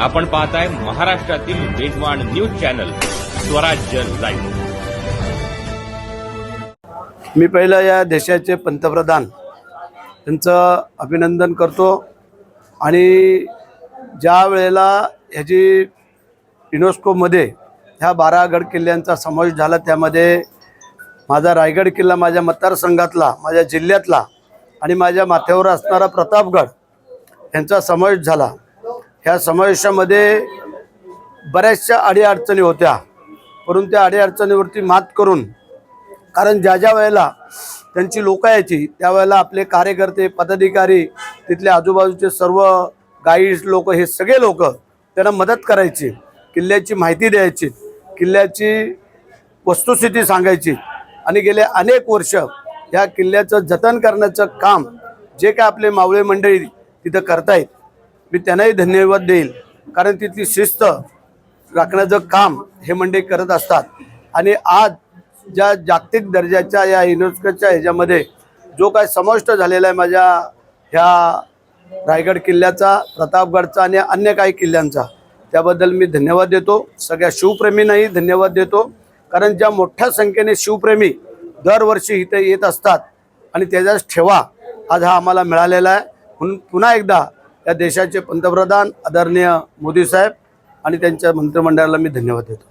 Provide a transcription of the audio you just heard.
आपण पाहताय महाराष्ट्रातील वेगवान न्यूज चॅनल स्वराज्य लाईव्ह. मी पहिलं या देशाचे पंतप्रधान. त्यांचं अभिनंदन करतो. आणि ज्या वेळेला ह्याची युनेस्कोमध्ये ह्या बारा गड किल्ल्यांचा समावेश झाला त्यामध्ये माझा रायगड किल्ला माझ्या मतदारसंघातला माझ्या जिल्ह्यातला आणि माझ्या माथ्यावर असणारा प्रतापगड यांचा समावेश झाला. ह्या समावेशामध्ये बऱ्याचशा अडीअडचणी होत्या. परंतु त्या अडीअडचणीवरती मात करून कारण ज्या ज्या वेळेला त्यांची लोक यायची त्यावेळेला आपले कार्यकर्ते पदाधिकारी तिथले आजूबाजूचे सर्व गाईड्स लोक हे सगळे लोक त्यांना मदत करायची किल्ल्याची माहिती द्यायची किल्ल्याची वस्तुस्थिती सांगायची. आणि गेले अनेक वर्ष या किल्ल्याचं जतन करण्याचं काम जे काय आपले मावळे मंडळी तिथं करतायत मी त्यांनाही धन्यवाद देईल. कारण तिथली शिस्त राखण्याचं काम हे मंडळी करत असतात. आणि आज ज्या जागतिक दर्जाच्या या युनेस्कोच्या ह्याच्यामध्ये जो काय समाविष्ट झालेला आहे माझ्या ह्या रायगड किल्ल्याचा प्रतापगडचा आणि अन्य काही किल्ल्यांचा त्याबद्दल मी धन्यवाद देतो. सगळ्या शिवप्रेमींनाही धन्यवाद देतो. कारण ज्या मोठ्या संख्येने शिवप्रेमी दरवर्षी इथे येत असतात आणि त्याचाच ठेवा आज हा आम्हाला मिळालेला आहे. म्हणून पुन्हा एकदा या देशाचे पंतप्रधान आदरणीय मोदी साहेब आणि त्यांच्या मंत्रिमंडळाला मी धन्यवाद देतो.